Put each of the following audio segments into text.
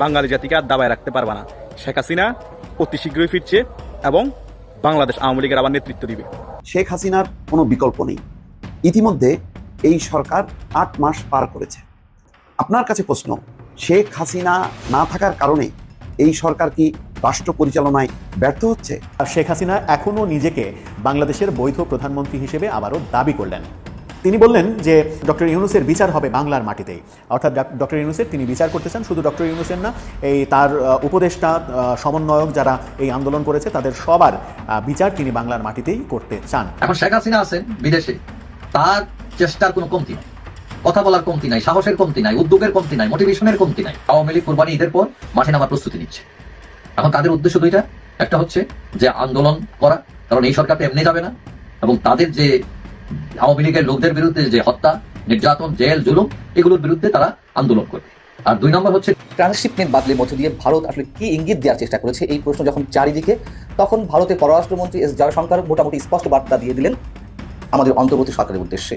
বাঙালি জাতিকে আর দাবায় রাখতে পারবে না। শেখ হাসিনা অতি শীঘ্রই ফিরছে এবং বাংলাদেশ আওয়ামী লীগের আবার নেতৃত্ব দিবে। শেখ হাসিনার কোনো বিকল্প নেই। ইতিমধ্যে এই সরকার আট মাস পার করেছে। আপনার কাছে প্রশ্ন শেখ হাসিনা না থাকার কারণে এই সরকার কি রাষ্ট্র পরিচালনায় ব্যর্থ হচ্ছে? আর শেখ হাসিনা এখনও নিজেকে বাংলাদেশের বৈধ প্রধানমন্ত্রী হিসেবে আবারও দাবি করলেন। তিনি বললেন যে ডক্টর ইউনুসের বিচার হবে বাংলার মাটিতেই। অর্থাৎ ডক্টর ইউনুসের তিনি বিচার করতে চান, শুধু ডক্টর ইউনুসের না, এই তার উপদেষ্টা সমন্বয়ক যারা এই আন্দোলন করেছে, তাদের সবার বিচার তিনি বাংলার মাটিতেই করতে চান। এখন শেখ হাসিনা আছেন বিদেশে, তার চেষ্টার কোনো কমতি নাই। কথা বলার কমতি নাই, সাহসের কমতি নাই, উদ্যোগের কমতি নাই মোটিভেশনের কমতি নাই। আওয়ামী লীগ কোরবানি ঈদের পর মাঠে নামার প্রস্তুতি নিচ্ছে। এখন তাদের উদ্দেশ্য দুইটা। একটা হচ্ছে যে আন্দোলন করা, কারণ এই সরকার তো এমনি যাবে না। এবং তাদের যে আওয়ামী লীগের লোকদের বিরুদ্ধে যে হত্যা নির্যাতন জেল জুলুম এগুলোর বিরুদ্ধে তারা আন্দোলন করবে। আর দুই নম্বর হচ্ছে ট্রান্সশিপমেন্ট বাদলের মধ্য দিয়ে ভারত আসলে কি ইঙ্গিত দেওয়ার চেষ্টা করেছে এই প্রশ্ন যখন চারিদিকে তখন ভারতের পররাষ্ট্রমন্ত্রী এস জয়শঙ্কর মোটামুটি স্পষ্ট বার্তা দিয়ে দিলেন আমাদের অন্তর্বর্তী সরকারের উদ্দেশ্যে।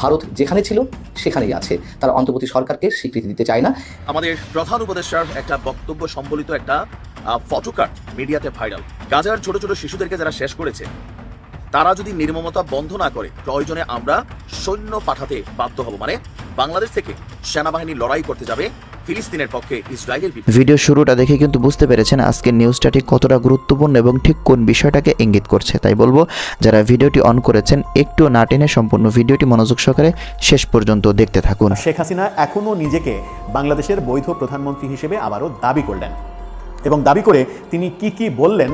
ভারত যেখানে ছিল সেখানেই আছে। তারা অন্তর্বর্তী সরকারকে স্বীকৃতি দিতে চায় না। আমাদের প্রধান উপদেষ্টার একটা বক্তব্য সম্বলিত একটা ফটোকার্ড মিডিয়াতে ভাইরাল। গাজার ছোট ছোট শিশুদেরকে যারা শেষ করেছে তারা যদি নির্মমতা বন্ধ না করে প্রয়োজনে আমরা সৈন্য পাঠাতে বাধ্য হব। মানে বাংলাদেশ থেকে সেনাবাহিনী লড়াই করতে যাবে ফিলিস্তিনের পক্ষে ইসরায়েলের ভিডিও শুরুটা দেখে কিন্তু বুঝতে পেরেছেন আজকের নিউজটা ঠিক কতটা গুরুত্বপূর্ণ এবং ঠিক কোন বিষয়টাকে ইঙ্গিত করছে। তাই বলব যারা ভিডিওটি অন করেছেন একটু না টেনে সম্পূর্ণ ভিডিওটি মনোযোগ সহকারে শেষ পর্যন্ত দেখতে থাকুন। শেখ হাসিনা এখনও নিজেকে বাংলাদেশের বৈধ প্রধানমন্ত্রী হিসেবে আবারও দাবি করলেন। এবং দাবি করে তিনি কি কি বললেন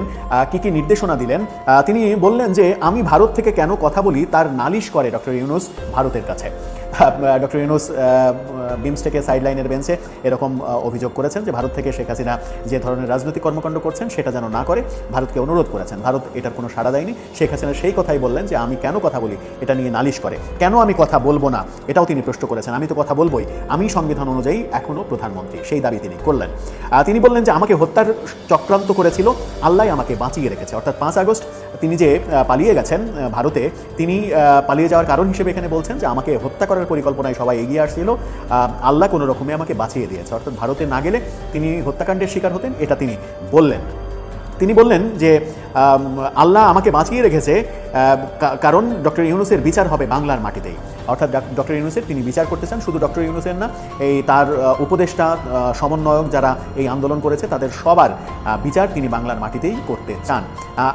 কি কি নির্দেশনা দিলেন তিনি বললেন যে, আমি ভারত থেকে কেন কথা বলি, তার নালিশ করে ডক্টর ইউনুস ভারতের কাছে। ডক্টর ইউনুস বিমস্টেকের সাইডলাইনের বেঞ্চে এরকম অভিযোগ করেছেন যে ভারত থেকে শেখ হাসিনা যে ধরনের রাজনৈতিক কর্মকাণ্ড করছেন সেটা যেন না করে, ভারতকে অনুরোধ করেছেন। ভারত এটার কোনো সাড়া দেয়নি। শেখ হাসিনা সেই কথাই বললেন যে, আমি কেন কথা বলি? এটা নিয়ে নালিশ করে। কেন আমি কথা বলব না? এটাও তিনি প্রশ্ন করেছেন। আমি তো কথা বলবোই। আমি সংবিধান অনুযায়ী এখনও প্রধানমন্ত্রী। সেই দাবি তিনি করলেন। তিনি বললেন যে, আমাকে হত্যার চক্রান্ত করেছিল। আল্লাহ আমাকে বাঁচিয়ে রেখেছে। অর্থাৎ পাঁচ আগস্ট তিনি যে পালিয়ে গেছেন ভারতে, তিনি পালিয়ে যাওয়ার কারণ হিসেবে এখানে বলছেন যে, আমাকে হত্যা করার পরিকল্পনায় সবাই এগিয়ে আসছিল। আল্লাহ কোনো রকমে আমাকে বাঁচিয়ে দিয়েছে। অর্থাৎ ভারতে না গেলে তিনি হত্যাকাণ্ডের শিকার হতেন, এটা তিনি বললেন। তিনি বললেন যে আল্লাহ আমাকে বাঁচিয়ে রেখেছে কারণ ডক্টর ইউনুসের বিচার হবে বাংলার মাটিতেই। অর্থাৎ ডক্টর ইউনুসের তিনি বিচার করতে চান, শুধু ডক্টর ইউনুসের না, এই তার উপদেষ্টা সমন্বয়ক যারা এই আন্দোলন করেছে, তাদের সবার বিচার তিনি বাংলার মাটিতেই করতে চান।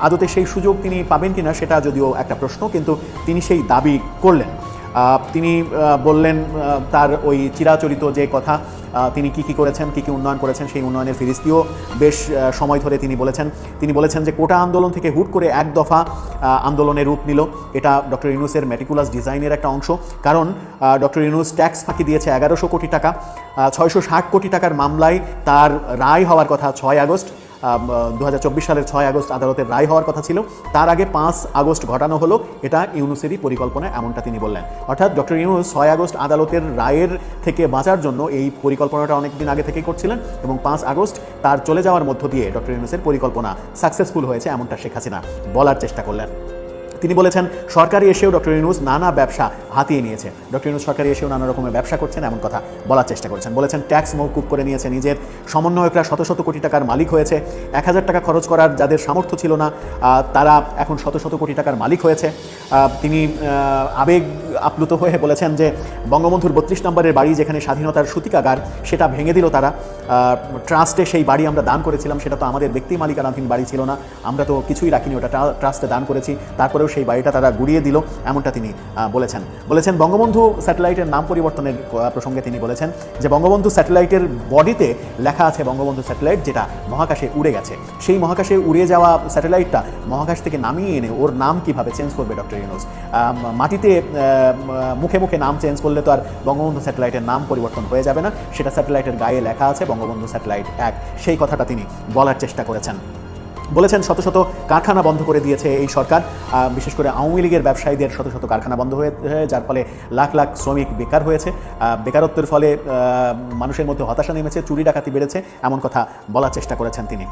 আদতে সেই সুযোগ তিনি পাবেন কিনা, সেটা যদিও একটা প্রশ্ন, কিন্তু তিনি সেই দাবি করলেন। তিনি বললেন তার ওই চিরাচরিত যে কথা তিনি কি কি করেছেন কি কি উন্নয়ন করেছেন সেই উন্নয়নের ফিরিস্তিও বেশ সময় ধরে তিনি বলেছেন। তিনি বলেছেন যে কোটা আন্দোলন থেকে হুট করে এক দফা আহ, আন্দোলনের রূপ নিল। এটা ডক্টর ইউনুসের মেটিকুলাস ডিজাইনের একটা অংশ। কারণ ডক্টর ইউনুস ট্যাক্স ফাঁকি দিয়েছে এগারোশো কোটি টাকা ছয়শো ষাট কোটি টাকার মামলায় তার রায় হওয়ার কথা ছয় আগস্ট। দু হাজার চব্বিশ সালের ছয় আগস্ট আদালতের রায় হওয়ার কথা ছিল। তার আগে পাঁচ আগস্ট ঘটানো হলো। এটা ইউনুসেরই পরিকল্পনা, এমনটা তিনি বললেন। অর্থাৎ ডক্টর ইউনুস ছয় আগস্ট আদালতের রায়ের থেকে বাঁচার জন্য এই পরিকল্পনাটা অনেকদিন আগে থেকেই করছিলেন এবং পাঁচ আগস্ট তার চলে যাওয়ার মধ্য দিয়ে ডক্টর ইউনুসের পরিকল্পনা সাকসেসফুল হয়েছে, এমনটা শেখ হাসিনা বলার চেষ্টা করলেন। তিনি বলেছেন, সরকারি এসেও ডক্টর ইউনুস নানা ব্যবসা হাতিয়ে নিয়েছে। ডক্টর ইউনুস সরকারি এসেও নানা রকমের ব্যবসা করছেন, এমন কথা বলার চেষ্টা করেছেন। বলেছেন, ট্যাক্স মৌকুব করে নিয়েছে নিজের। সমন্বয়করা শত শত কোটি টাকার মালিক হয়েছে। এক হাজার টাকা খরচ করার যাদের সামর্থ্য ছিল না তারা এখন শত শত কোটি টাকার মালিক হয়েছে। তিনি আবেগ আপ্লুত হয়ে বলেছেন যে, বঙ্গবন্ধুর বত্রিশ নম্বরের বাড়ি যেখানে স্বাধীনতার সূতিকাগার, সেটা ভেঙে দিল তারা। ট্রাস্টে সেই বাড়ি আমরা দান করেছিলাম, সেটা তো আমাদের ব্যক্তি মালিকানাধীন বাড়ি ছিল না। আমরা তো কিছুই রাখিনি ওটা ট্রাস্টে দান করেছি। তারপরেও সেই বাড়িটা তারা গুড়িয়ে দিল, এমনটা তিনি বলেছেন। বলেছেন বঙ্গবন্ধু স্যাটেলাইটের নাম পরিবর্তনের প্রসঙ্গে তিনি বলেছেন যে বঙ্গবন্ধু স্যাটেলাইটের বডিতে লেখা আছে বঙ্গবন্ধু স্যাটেলাইট যেটা মহাকাশে উড়ে গেছে। সেই মহাকাশে উড়ে যাওয়া স্যাটেলাইটটা মহাকাশ থেকে নামিয়ে এনে ওর নাম কীভাবে চেঞ্জ করবে ডক্টর ইউনুস মাটিতে মুখে মুখে নাম চেঞ্জ করলে তো আর বঙ্গবন্ধু স্যাটেলাইটের নাম পরিবর্তন হয়ে যাবে না। সেটা স্যাটেলাইটের গায়ে লেখা আছে বঙ্গবন্ধু স্যাটেলাইট এক। সেই কথাটা তিনি বলার চেষ্টা করেছেন। বলেছেন, শত শত কারখানা বন্ধ করে দিয়েছে এই সরকার। বিশেষ করে আওয়ামী লীগের ব্যবসায়ীদের শত শত কারখানা বন্ধ হয়ে যার ফলে লাখ লাখ শ্রমিক বেকার হয়েছে। বেকারত্বের ফলে মানুষের মধ্যে হতাশা নেমেছে, চুরি ডাকাতি বেড়েছে, এমন কথা বলার চেষ্টা করেছেন তিনি।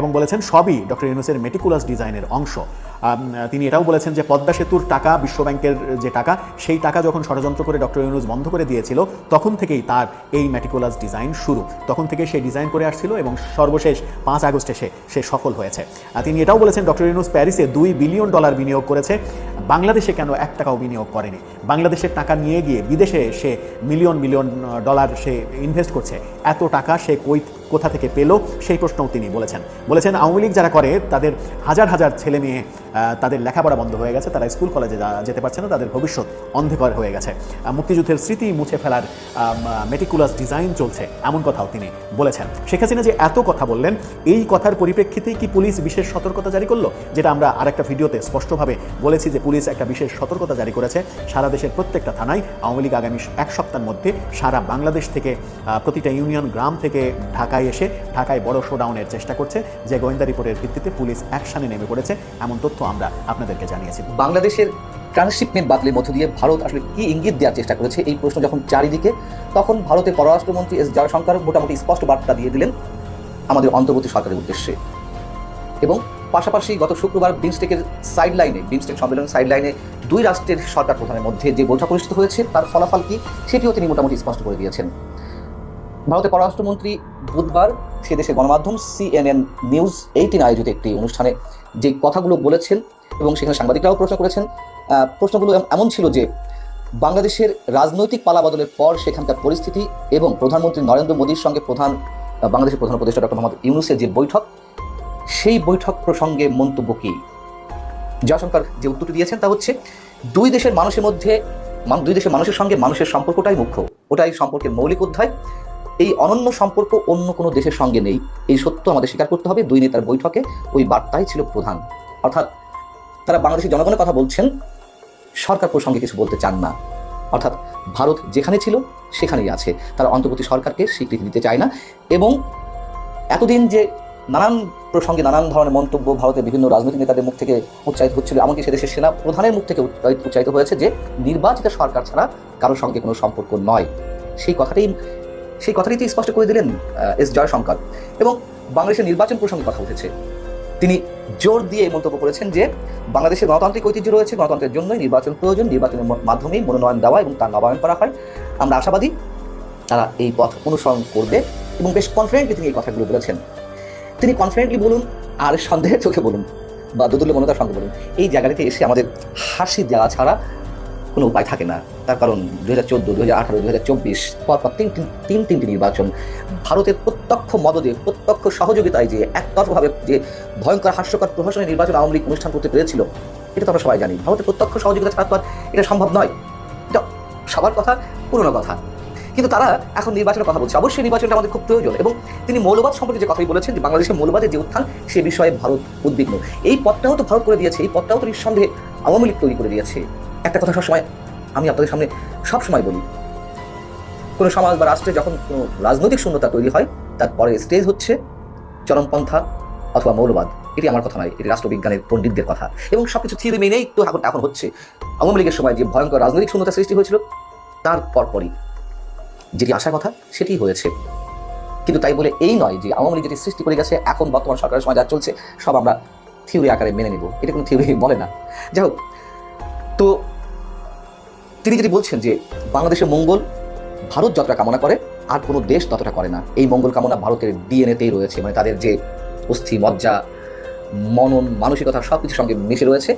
এবং বলেছেন, সবই ডক্টর ইউনুসের মেটিকুলাস ডিজাইনের অংশ। তিনি এটাও বলেছেন যে, পদ্মা সেতুর টাকা বিশ্বব্যাংকের যে টাকা, সেই টাকা যখন ষড়যন্ত্র করে ডক্টর ইউনুস বন্ধ করে দিয়েছিল, তখন থেকেই তার এই ম্যাটিকুলাস ডিজাইন শুরু। তখন থেকে সে ডিজাইন করে আসছিল এবং সর্বশেষ পাঁচ আগস্টে সে সফল হয়েছে। আর তিনি এটাও বলেছেন, ডক্টর ইউনুস প্যারিসে দুই বিলিয়ন ডলার বিনিয়োগ করেছে। বাংলাদেশে কেন এক টাকাও বিনিয়োগ করেনি? বাংলাদেশের টাকা নিয়ে গিয়ে বিদেশে সে মিলিয়ন মিলিয়ন ডলার সে ইনভেস্ট করছে। এত টাকা সে কই কোথা থেকে পেল সেই প্রশ্নও তিনি বলেছেন। বলেছেন, আওয়ামী লীগ যারা করে, তাদের হাজার হাজার ছেলে মেয়ে তাদের লেখাপড়া বন্ধ হয়ে গেছে, তারা স্কুল, কলেজে যেতে পারছে না, তাদের ভবিষ্যৎ অন্ধকার হয়ে গেছে। মুক্তিযুদ্ধের স্মৃতি মুছে ফেলার মেটিকুলাস ডিজাইন চলছে, এমন কথাও তিনি বলেছেন। শেখ হাসিনা যে এত কথা বললেন, এই কথার পরিপ্রেক্ষিতেই কি পুলিশ বিশেষ সতর্কতা জারি করল? যেটা আমরা আরেকটা ভিডিওতে স্পষ্টভাবে বলেছি যে পুলিশ একটা বিশেষ সতর্কতা জারি করেছে। সারা দেশের প্রত্যেকটা থানায় আওয়ামী লীগ আগামী এক সপ্তাহের মধ্যে সারা বাংলাদেশ থেকে প্রতিটা ইউনিয়ন, গ্রাম থেকে ঢাকায় এসে ঢাকায় বড় শোডাউনের চেষ্টা করছে। যে গোয়েন্দা রিপোর্টের ভিত্তিতে পুলিশ অ্যাকশনে নেমে পড়েছে, এমন তথ্য আমরা আপনাদেরকে জানিয়েছি। বাংলাদেশের ট্রান্সশিপমেন্ট বাতিলের মধ্য দিয়ে ভারত আসলে কি ইঙ্গিত দেওয়ার চেষ্টা করেছে এই প্রশ্ন যখন চারিদিকে, তখন ভারতের পররাষ্ট্রমন্ত্রী এস জয়শঙ্কর মোটামুটি স্পষ্ট বার্তা দিয়ে দিলেন আমাদের অন্তর্বর্তী সরকারের উদ্দেশ্যে। এবং পাশাপাশি গত শুক্রবার বিমস্টেকের সাইড লাইনে বিমস্টেক সম্মেলন সাইড লাইনে দুই রাষ্ট্রের সরকার প্রধানের মধ্যে যে বৈঠক অনুষ্ঠিত হয়েছে, তার ফলাফল কি, সেটিও তিনি মোটামুটি স্পষ্ট করে দিয়েছেন। ভারতের পররাষ্ট্রমন্ত্রী বুধবার সে দেশের গণমাধ্যম সিএনএন নিউজ এইটিন আয়োজিত একটি অনুষ্ঠানে যে কথাগুলো বলেছেন এবং সেখানে সাংবাদিকরাও প্রশ্ন করেছেন প্রশ্নগুলো এম- এমন ছিল যে বাংলাদেশের রাজনৈতিক পালাবদলের পর সেখানকার পরিস্থিতি এবং প্রধানমন্ত্রী নরেন্দ্র মোদীর সঙ্গে প্রধান বাংলাদেশের প্রধান উপদেষ্টা ডক্টর মোহাম্মদ ইউনুসের যে বৈঠক, সেই বৈঠক প্রসঙ্গে মন্তব্য কি? জয়শঙ্কর যে উত্তরটি দিয়েছেন তা হচ্ছে, দুই দেশের মানুষের মধ্যে দুই দেশের মানুষের সঙ্গে মানুষের সম্পর্কটাই মুখ্য। ওটাই সম্পর্কের মৌলিক অধ্যায়। এই অনন্য সম্পর্ক অন্য কোনো দেশের সঙ্গে নেই। এই সত্য আমাদের স্বীকার করতে হবে। দুই নেতার বৈঠকে ওই বার্তাই ছিল প্রধান। অর্থাৎ তারা বাংলাদেশের জনগণের কথা বলছেন, সরকার প্রসঙ্গে কিছু বলতে চান না। অর্থাৎ ভারত যেখানে ছিল, সেখানেই আছে। তারা অন্তর্বর্তী সরকারকে স্বীকৃতি দিতে চায় না। এবং এতদিন যে নানান প্রসঙ্গে নানান ধরনের মন্তব্য ভারতের বিভিন্ন রাজনৈতিক নেতাদের মুখ থেকে উচ্চারিত হচ্ছিল, এমনকি সে দেশের সেনা প্রধানের মুখ থেকে উচ্চারিত হয়েছে যে, নির্বাচিত সরকার ছাড়া কারোর সঙ্গে কোনো সম্পর্ক নয়। সেই কথাটাই সেই কথাটাই তিনি স্পষ্ট করে দিলেন এস জয়শঙ্কর। এবং বাংলাদেশের নির্বাচন প্রসঙ্গে কথা উঠেছে। তিনি জোর দিয়ে এই মন্তব্য করেছেন যে বাংলাদেশের গণতান্ত্রিক ঐতিহ্য রয়েছে, গণতন্ত্রের জন্যই নির্বাচন প্রয়োজন, নির্বাচনের মাধ্যমেই মনোনয়ন দেওয়া এবং তার নবায়ন করা হয়। আমরা আশাবাদী তারা এই পথ অনুসরণ করবে এবং বেশ কনফিডেন্টলি তিনি এই কথাগুলো বলেছেন। তিনি কনফিডেন্টলি বলুন আর সন্দেহের চোখে বলুন বা দুদুল্য মনতার সঙ্গে বলুন। এই জায়গাটিতে এসে আমাদের হাসি দেওয়া ছাড়া কোনো উপায় থাকে না। তার কারণ দু হাজার চোদ্দ দু হাজার আঠারো দু হাজার চব্বিশ পরপর তিন তিন তিন তিনটি নির্বাচন ভারতের প্রত্যক্ষ মদদে, প্রত্যক্ষ সহযোগিতায় যে একতরফভাবে যে ভয়ঙ্কর, হাস্যকর প্রহসনের নির্বাচন আওয়ামী লীগ অনুষ্ঠান করতে পেরেছিল, এটা তো আমরা সবাই জানি। ভারতের প্রত্যক্ষ সহযোগিতা ছাড়া তো আর এটা সম্ভব নয়। এটা সবার কথা, পুরনো কথা। কিন্তু তারা এখন নির্বাচনের কথা বলছে। অবশ্যই নির্বাচনটা আমাদের খুব প্রয়োজন এবং তিনি মৌলবাদ সম্পর্কে যে কথাই বলেছেন যে বাংলাদেশের মৌলবাদের যে উত্থান, সে বিষয়ে ভারত উদ্বিগ্ন। এই পথটাও তো ভারত করে দিয়েছে, এই পথটাও তো নিঃসন্দেহে আওয়ামী লীগ তৈরি করে দিয়েছে। একটা কথা সবসময় আমি আপনাদের সামনে সবসময় বলি। কোনো সমাজ বা রাষ্ট্রে যখন কোনো রাজনৈতিক শূন্যতা তৈরি হয় তারপরে স্টেজ হচ্ছে চরমপন্থা অথবা মৌলবাদ। এটি আমার কথা নয়, এটি রাষ্ট্রবিজ্ঞানের পণ্ডিতদের কথা। এবং সব কিছু থিওরি মেনেই তো এখন এখন হচ্ছে। আওয়ামী লীগের সময় যে ভয়ঙ্কর রাজনৈতিক শূন্যতা সৃষ্টি হয়েছিল, তার পরপরই যেটি আসার কথা সেটি হয়েছে। কিন্তু তাই বলে এই নয় যে আওয়ামী লীগ যেটি সৃষ্টি করে গেছে, এখন বর্তমান সরকারের সময় যা চলছে, সব আমরা থিওরি আকারে মেনে নেব। এটা কোনো থিওরি বলে না। যাই হোক, তো তিনি যেটি বলছেন যে বাংলাদেশের মঙ্গল ভারত যতটা কামনা করে, আর কোনো দেশ ততটা করে না। এই মঙ্গল কামনা ভারতের ডিএনএতেই রয়েছে মানে তাদের যে অস্থি, মজ্জা, মনন, মানসিকতা সব কিছুর সঙ্গে মিশে রয়েছে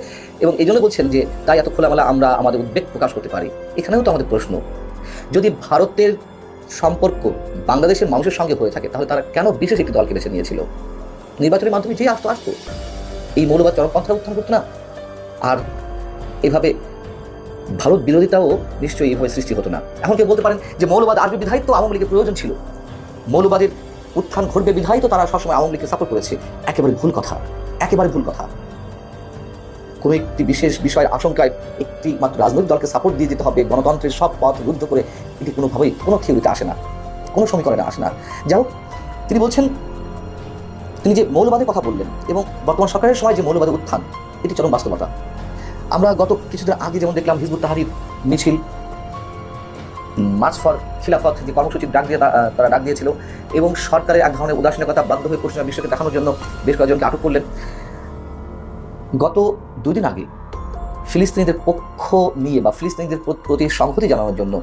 এবং এই জন্য বলছেন যে তাই এত খোলামেলা আমরা আমাদের উদ্বেগ প্রকাশ করতে পারি। এখানেও তো আমাদের প্রশ্ন, যদি ভারতের সম্পর্ক বাংলাদেশের মানুষের সঙ্গে হয়ে থাকে, তাহলে তারা কেন বিশেষ একটি দলকে বেছে নিয়েছিল? নির্বাচনের মাধ্যমে যে আসতো আসতো, এই মৌলবাদ চরমপন্থা উত্থান করতো না? আর এভাবে ভারত বিরোধিতাও নিশ্চয়ই এইভাবে সৃষ্টি হতো না। এখন কেউ বলতে পারেন যে মৌলবাদ আসবে বিধায়িত আওয়ামী লীগের প্রয়োজন ছিল। মৌলবাদের উত্থান ঘটবে বিধায়িত, তারা সবসময় আওয়ামী লীগকে সাপোর্ট করেছে। একেবারে ভুল কথা। একেবারে ভুল কথা। কোনো একটি বিশেষ বিষয়ের আশঙ্কায় একটি মাত্র রাজনৈতিক দলকে সাপোর্ট দিয়ে দিতে হবে। গণতন্ত্রের সব পথ রুদ্ধ করে এটি কোনোভাবেই কোনো থিওরিতে আসে না। কোনো সমীকরণে আসে না। যাই হোক, তিনি বলছেন, তিনি যে মৌলবাদের কথা বললেন এবং বর্তমান সরকারের সময় যে মৌলবাদের উত্থান, এটি চরম বাস্তবতা। আমরা গত কিছুদিন আগে যেমন দেখলাম হিজবুত তাহারির মিছিল মার্চ ফর খিলাফত, যে কর্মসূচির ডাক দিয়ে তারা ডাক দিয়েছিল, এবং সরকারের এক ধরনের উদাসীনতা বাধ্য হয়ে পশ্চিমা বিশ্বকে দেখানোর জন্য বেশ কয়েকজনকে আটক করলেন। গত দুদিন আগে ফিলিস্তিনিদের পক্ষ নিয়ে বা ফিলিস্তিনিদের প্রতি সংহতি জানানোর জন্য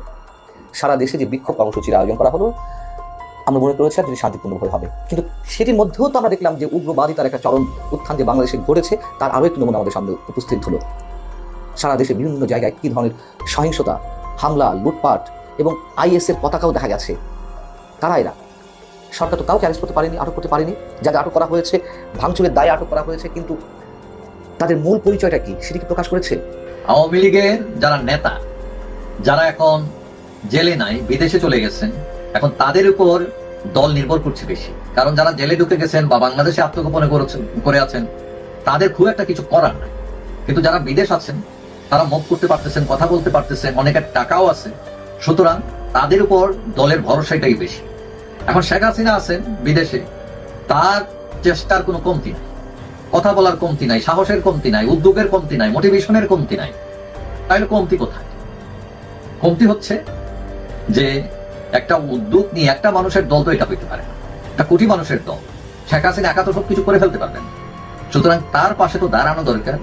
সারা দেশে যে বিক্ষোভ কর্মসূচির আয়োজন করা হলো, আমরা মনে করেছিলাম যেটি শান্তিপূর্ণভাবে হবে। কিন্তু সেটির মধ্যেও তো আমরা দেখলাম যে উগ্রবাদী তার একটা চরম উত্থান যে বাংলাদেশে ঘটেছে, তার আরও একটি নমুনা আমাদের সামনে উপস্থিত হলো। সারা দেশে বিভিন্ন জায়গায় কী ধরনের সহিংসতা, হামলা, লুটপাট এবং আইএসের পতাকাও দেখা গেছে। তারা এরা। সরকার তো কাউকে অ্যারেস্ট করতে পারেনি, আটক করতে পারেনি। যাদের আটক করা হয়েছে, ভাঙচুরের দায়ে আটক করা হয়েছে, কিন্তু তাদের মূল পরিচয়টা কি, সেটি কি প্রকাশ করেছে? আওয়ামী লীগের যারা নেতা, যারা এখন জেলে নাই, বিদেশে চলে গেছেন, এখন তাদের উপর দল নির্ভর করছে বেশি। কারণ যারা জেলে ঢুকে গেছেন বা বাংলাদেশে আত্মগোপনে করে আছেন, তাদের খুব একটা কিছু করার নাই। কিন্তু যারা বিদেশ আছেন তারা মুখ করতে পারতেছেন, কথা বলতে পারতেছেন, অনেকের টাকাও আছে। সুতরাং তাদের উপর দলের ভরসাটাই বেশি। এখন শেখ হাসিনা আছেন বিদেশে, তার চেষ্টার কোনো কমতি নাই। কথা বলার কমতি নাই, সাহসের কমতি নাই, উদ্যোগের কমতি নাই মোটিভেশনের কমতি নাই। তাহলে কমতি কোথায়? কমতি হচ্ছে যে একটা উদ্যোগ নিয়ে একটা মানুষের দল তো এটা হইতে পারে একটা কোটি মানুষের দল। শেখ হাসিনা একা তো সবকিছু করে ফেলতে পারবেন। সুতরাং তার পাশে তো দাঁড়ানো দরকার।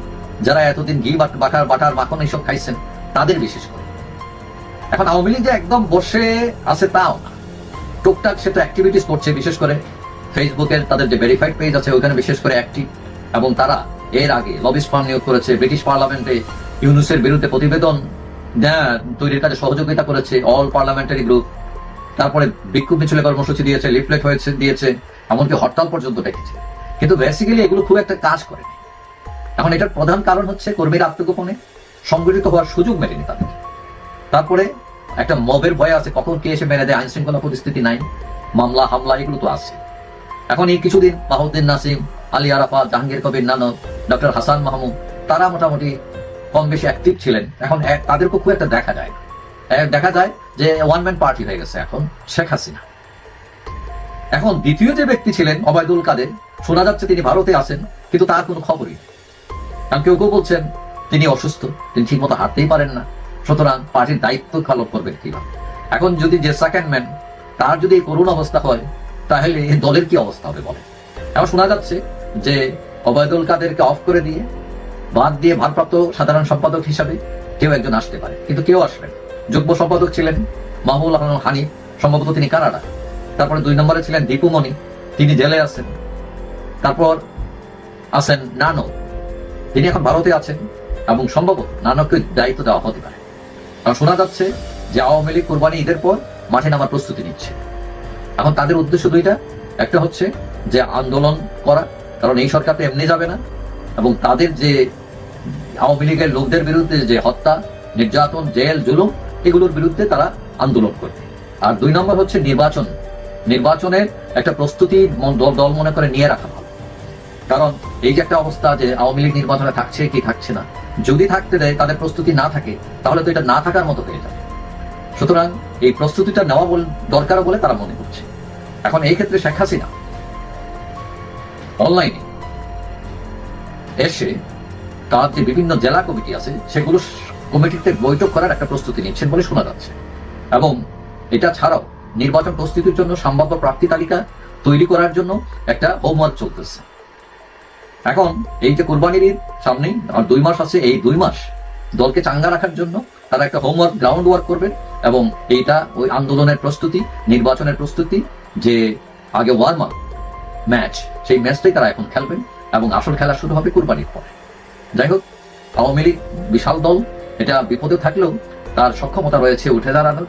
যারা এতদিন ঘি বাটার বাটার মাখন এইসব খাইছেন, তাদের বিশেষ করে। এখন আওয়ামী লীগ যে একদম বসে আছে তাও না। টুকটাক সে তো অ্যাক্টিভিটিস করছে, বিশেষ করে ফেসবুকের তাদের যে ভেরিফাইড পেজ আছে ওখানে বিশেষ করে অ্যাক্টিভ এবং তারা এর আগে লবিস ফার্ম নিয়োগ করেছে ব্রিটিশ পার্লামেন্টে ইউনুসের বিরুদ্ধে প্রতিবেদন তৈরির কাজে সহযোগিতা করেছে অল পার্লামেন্টারি গ্রুপ তারপরে বিক্ষোভ মিছিলে কর্মসূচি দিয়েছে লিফলেট হয়েছে, দিয়েছে, এমনকি হরতাল পর্যন্ত ডেকেছে। কিন্তু বেসিক্যালি এগুলো খুব একটা কাজ করেনি। এখন এটার প্রধান কারণ হচ্ছে কর্মীর আত্মগোপনে সংগঠিত হওয়ার সুযোগ মেলেনি তাদের। তারপরে একটা মবের ভয় আছে, কখন কে এসে মেরে দেয় আইন শৃঙ্খলা পরিস্থিতি নাই, মামলা, হামলা, এগুলো তো আছে। এখন এই কিছুদিন বাহুদ্দিন নাসিম, আলী আরাফা জাহাঙ্গীর কবির নানক, ডক্টর হাসান মাহমুদ, তারা মোটামুটি কম বেশি অ্যাক্টিভ ছিলেন। এখন তাদেরকে খুব একটা দেখা যায়। দেখা যায় যে ওয়ান ম্যান পার্টি হয়ে গেছে এখন, শেখ হাসিনা। এখন দ্বিতীয় যে ব্যক্তি ছিলেন, অবায়দুল কাদের, শোনা যাচ্ছে তিনি ভারতে আছেন, কিন্তু তার কোনো খবরই কারণ কেউ কেউ বলছেন, তিনি অসুস্থ, তিনি ঠিকমতো হাঁটতেই পারেন না। সুতরাং পার্টির দায়িত্ব পালন করবেন কীভাবে? এখন যদি যে সেকেন্ড ম্যান তার যদি করুণ অবস্থা হয়, তাহলে এই দলের কি অবস্থা হবে বলে এখন শোনা যাচ্ছে যে অবায়দুল কাদেরকে অফ করে দিয়ে, বাদ দিয়ে ভারপ্রাপ্ত সাধারণ সম্পাদক হিসাবে কেউ একজন আসতে পারে, কিন্তু কেউ আসবেন যুগ্ম সম্পাদক ছিলেন মাহমুল আলম হানিফ সম্ভবত তিনি কানাডা। তারপরে দুই নম্বরে ছিলেন দীপুমণি তিনি জেলে আছেন। তারপর আছেন নানো। তিনি এখন ভারতে আছেন এবং সম্ভবত নানককে দায়িত্ব দেওয়া হতে পারে। কারণ শোনা যাচ্ছে যে আওয়ামী লীগ কোরবানি ঈদের পর মাঠে নামার প্রস্তুতি নিচ্ছে। এখন তাদের উদ্দেশ্য দুইটা। একটা হচ্ছে যে আন্দোলন করা, কারণ এই সরকার তো এমনি যাবে না। এবং তাদের যে আওয়ামী লীগের লোকদের বিরুদ্ধে যে হত্যা, নির্যাতন, জেল, জুলুম, এগুলোর বিরুদ্ধে তারা আন্দোলন করবে। আর দুই নম্বর হচ্ছে নির্বাচন। নির্বাচনের একটা প্রস্তুতি দল মনে করে নিয়ে রাখা। কারণ এই যে একটা অবস্থা যে আওয়ামী লীগ নির্বাচনে থাকছে কি থাকছে না, যদি থাকতে দেয়, তাদের প্রস্তুতি না থাকে, তাহলে তো এটা না থাকার মতো হয়ে যাবে। সুতরাং এই প্রস্তুতিটা নেওয়া বল- দরকার বলে তারা মনে করছে। এখন এই ক্ষেত্রে শেখ হাসিনা অনলাইনে এসে তার যে বিভিন্ন জেলা কমিটি আছে, সেগুলো কমিটিতে বৈঠক করার একটা প্রস্তুতি নিচ্ছেন বলে শোনা যাচ্ছে। এবং এটা ছাড়াও নির্বাচন প্রস্তুতির জন্য সম্ভাব্য প্রার্থী তালিকা তৈরি করার জন্য একটা হোমওয়ার্ক চলতেছে। এখন এই যে কোরবানির ঈদ সামনেই, আর দুই মাস আছে এই দুই মাস। দলকে চাঙ্গা রাখার জন্য তারা একটা হোমওয়ার্ক, গ্রাউন্ড ওয়ার্ক করবেন এবং এইটা ওই আন্দোলনের প্রস্তুতি, নির্বাচনের প্রস্তুতি, যে আগে ওয়ার্ম আপ ম্যাচ, সেই ম্যাচটাই তারা এখন খেলবেন এবং আসল খেলা শুরু হবে কুরবানির পরে। যাই হোক, আওয়ামী লীগ বিশাল দল, এটা বিপদে থাকলেও তার সক্ষমতা রয়েছে উঠে দাঁড়ানোর।